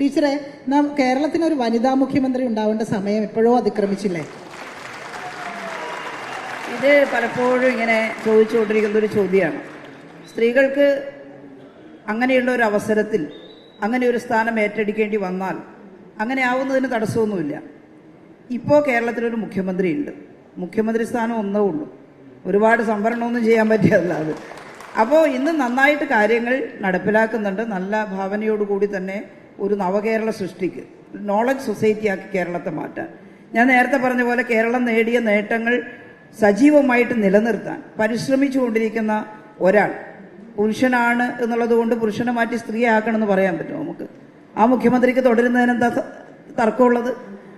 ടീച്ചറെ നാം കേരളത്തിന് ഒരു വനിതാ മുഖ്യമന്ത്രി ഉണ്ടാവേണ്ട സമയം എപ്പോഴോ അതിക്രമിച്ചില്ലേ? ഇത് പലപ്പോഴും ഇങ്ങനെ ചോദിച്ചുകൊണ്ടിരിക്കുന്ന ഒരു ചോദ്യമാണ്. സ്ത്രീകൾക്ക് അങ്ങനെയുള്ള ഒരു അവസരത്തിൽ അങ്ങനെ ഒരു സ്ഥാനം ഏറ്റെടുക്കേണ്ടി വന്നാൽ അങ്ങനെ ആവുന്നതിന് തടസ്സമൊന്നുമില്ല. ഇപ്പോൾ കേരളത്തിലൊരു മുഖ്യമന്ത്രിയുണ്ട്. മുഖ്യമന്ത്രി സ്ഥാനം ഒന്നേ ഉള്ളൂ. ഒരുപാട് സംവരണമൊന്നും ചെയ്യാൻ പറ്റിയതല്ല അത്. അപ്പോൾ ഇന്ന് നന്നായിട്ട് കാര്യങ്ങൾ നടപ്പിലാക്കുന്നുണ്ട്. നല്ല ഭാവനയോടുകൂടി തന്നെ ഒരു നവകേരള സൃഷ്ടിക്ക് നോളജ് സൊസൈറ്റിയാക്കി കേരളത്തെ മാറ്റാൻ. ഞാൻ നേരത്തെ പറഞ്ഞ പോലെ കേരളം നേടിയ നേട്ടങ്ങൾ സജീവമായിട്ട് നിലനിർത്താൻ പരിശ്രമിച്ചുകൊണ്ടിരിക്കുന്ന ഒരാൾ പുരുഷനാണ് എന്നുള്ളത് കൊണ്ട് പുരുഷനെ മാറ്റി സ്ത്രീയെ ആക്കണമെന്ന് പറയാൻ പറ്റുമോ നമുക്ക്? ആ മുഖ്യമന്ത്രിക്ക് തുടരുന്നതിന് എന്താ തർക്കമുള്ളത്?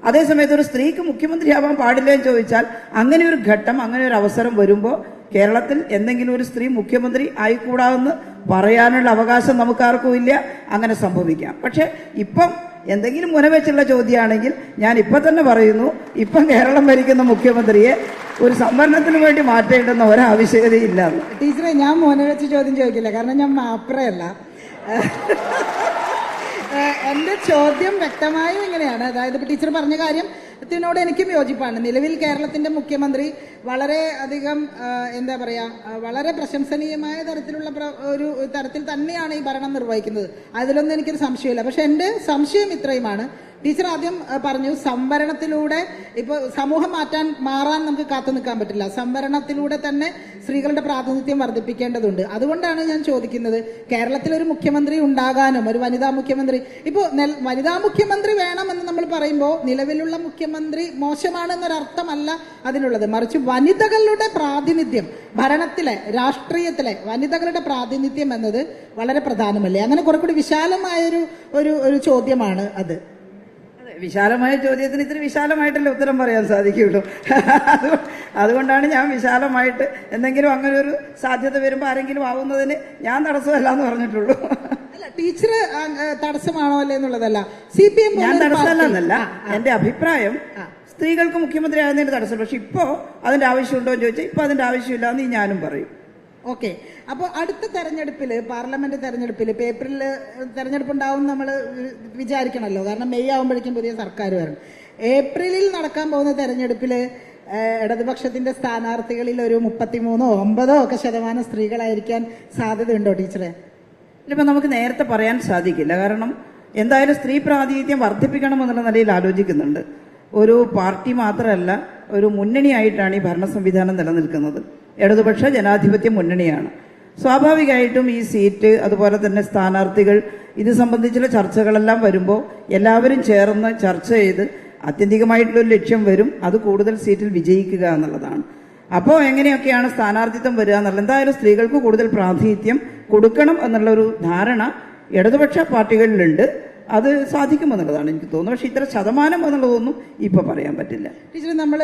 അതേസമയത്ത് ഒരു സ്ത്രീക്ക് മുഖ്യമന്ത്രിയാവാൻ പാടില്ല എന്ന് ചോദിച്ചാൽ അങ്ങനെ ഒരു ഘട്ടം അങ്ങനെ ഒരു അവസരം വരുമ്പോൾ കേരളത്തിൽ എന്തെങ്കിലും ഒരു സ്ത്രീ മുഖ്യമന്ത്രി ആയിക്കൂടാമെന്ന് പറയാനുള്ള അവകാശം നമുക്കാർക്കും ഇല്ല. അങ്ങനെ സംഭവിക്കാം. പക്ഷെ ഇപ്പം എന്തെങ്കിലും മുനവെച്ചുള്ള ചോദ്യമാണെങ്കിൽ ഞാൻ ഇപ്പൊ തന്നെ പറയുന്നു ഇപ്പം കേരളം ഭരിക്കുന്ന മുഖ്യമന്ത്രിയെ ഒരു സംവരണത്തിന് വേണ്ടി മാറ്റേണ്ടെന്ന ഒരാവശ്യകതയില്ല ടീച്ചറെ ഞാൻ മുനവെച്ച് ചോദ്യം ചോദിക്കില്ല. കാരണം ഞാൻ മാപ്രയല്ല. എന്റെ ചോദ്യം വ്യക്തമായും ഇങ്ങനെയാണ്. അതായത് ടീച്ചർ പറഞ്ഞ കാര്യം ത്തിനോട് എനിക്കും യോജിപ്പാണ്. നിലവിൽ കേരളത്തിന്റെ മുഖ്യമന്ത്രി വളരെ അധികം എന്താ പറയാ വളരെ പ്രശംസനീയമായ തരത്തിലുള്ള ഒരു തരത്തിൽ തന്നെയാണ് ഈ ഭരണം നിർവഹിക്കുന്നത്. അതിലൊന്നും എനിക്കൊരു സംശയമില്ല. പക്ഷെ എന്റെ സംശയം ഇത്രയുമാണ്. ടീച്ചർ ആദ്യം പറഞ്ഞു സംവരണത്തിലൂടെ ഇപ്പൊ സമൂഹം മാറ്റാൻ മാറാൻ നമുക്ക് കാത്തു നിൽക്കാൻ പറ്റില്ല. സംവരണത്തിലൂടെ തന്നെ സ്ത്രീകളുടെ പ്രാതിനിധ്യം വർദ്ധിപ്പിക്കേണ്ടതുണ്ട്. അതുകൊണ്ടാണ് ഞാൻ ചോദിക്കുന്നത് കേരളത്തിൽ ഒരു മുഖ്യമന്ത്രി ഉണ്ടാകാനും ഒരു വനിതാ മുഖ്യമന്ത്രി ഇപ്പോൾ വനിതാ മുഖ്യമന്ത്രി വേണമെന്ന് നമ്മൾ പറയുമ്പോൾ നിലവിലുള്ള മുഖ്യമന്ത്രി മോശമാണെന്നൊരർത്ഥമല്ല അതിനുള്ളത്. മറിച്ച് വനിതകളുടെ പ്രാതിനിധ്യം ഭരണത്തിലെ രാഷ്ട്രീയത്തിലെ വനിതകളുടെ പ്രാതിനിധ്യം എന്നത് വളരെ പ്രധാനമല്ലേ? അങ്ങനെ കുറെ കൂടി വിശാലമായൊരു ഒരു ഒരു ചോദ്യമാണ് അതെ, വിശാലമായ ചോദ്യത്തിന് ഇത്തിരി വിശാലമായിട്ടല്ലേ ഉത്തരം പറയാൻ സാധിക്കുള്ളൂ അതുകൊണ്ടാണ് ഞാൻ വിശാലമായിട്ട് എന്തെങ്കിലും അങ്ങനെ ഒരു സാധ്യത വരുമ്പോൾ ആരെങ്കിലും ആവുന്നതിന് ഞാൻ തടസ്സമല്ല എന്ന് പറഞ്ഞിട്ടുള്ളൂ. അല്ല ടീച്ചർ തടസ്സമാണോ അല്ലേ എന്നുള്ളതല്ല. സി പി എം ഞാൻ തടസ്സമല്ല എന്നല്ല എന്റെ അഭിപ്രായം സ്ത്രീകൾക്ക് മുഖ്യമന്ത്രി ആകുന്നതിന് തടസ്സം പക്ഷെ ഇപ്പോ അതിന്റെ ആവശ്യമുണ്ടോ എന്ന് ചോദിച്ചാൽ ഇപ്പൊ അതിന്റെ ആവശ്യമില്ല എന്ന് ഞാനും പറയും. ഓക്കെ. അപ്പോൾ അടുത്ത തെരഞ്ഞെടുപ്പിൽ പാർലമെന്റ് തെരഞ്ഞെടുപ്പിൽ ഏപ്രിലിൽ തെരഞ്ഞെടുപ്പ് ഉണ്ടാവും നമ്മൾ വിചാരിക്കണമല്ലോ കാരണം മെയ് ആകുമ്പോഴേക്കും പുതിയ സർക്കാർ വരണം. ഏപ്രിലിൽ നടക്കാൻ പോകുന്ന തെരഞ്ഞെടുപ്പിൽ ഇടതുപക്ഷത്തിന്റെ സ്ഥാനാർത്ഥികളിൽ ഒരു മുപ്പത്തിമൂന്നോ ഒമ്പതോ ഒക്കെ ശതമാനം സ്ത്രീകളായിരിക്കാൻ സാധ്യതയുണ്ടോ ടീച്ചറെ? ഇതിപ്പോ നമുക്ക് നേരത്തെ പറയാൻ സാധിക്കില്ല. കാരണം എന്തായാലും സ്ത്രീ പ്രാതിനിധ്യം വർദ്ധിപ്പിക്കണമെന്നുള്ള നിലയിൽ ആലോചിക്കുന്നുണ്ട്. ഒരു പാർട്ടി മാത്രമല്ല ഒരു മുന്നണിയായിട്ടാണ് ഈ ഭരണ സംവിധാനം നിലനിൽക്കുന്നത്. ഇടതുപക്ഷ ജനാധിപത്യ മുന്നണിയാണ്. സ്വാഭാവികമായിട്ടും ഈ സീറ്റ് അതുപോലെ തന്നെ സ്ഥാനാർത്ഥികൾ ഇത് സംബന്ധിച്ചുള്ള ചർച്ചകളെല്ലാം വരുമ്പോൾ എല്ലാവരും ചേർന്ന് ചർച്ച ചെയ്ത് ആത്യന്തികമായിട്ടുള്ള ഒരു ലക്ഷ്യം വരും അത് കൂടുതൽ സീറ്റിൽ വിജയിക്കുക എന്നുള്ളതാണ്. അപ്പോൾ എങ്ങനെയൊക്കെയാണ് സ്ഥാനാർത്ഥിത്വം വരിക എന്നുള്ളത്? എന്തായാലും സ്ത്രീകൾക്ക് കൂടുതൽ പ്രാതിനിധ്യം കൊടുക്കണം എന്നുള്ള ഒരു ധാരണ ഇടതുപക്ഷ പാർട്ടികളിലുണ്ട്. അത് സാധിക്കുമെന്നുള്ളതാണ് എനിക്ക് തോന്നുന്നത്. പക്ഷെ ഇത്ര ശതമാനം എന്നുള്ളതൊന്നും ഇപ്പൊ പറയാൻ പറ്റില്ല. ടീച്ചർ നമ്മൾ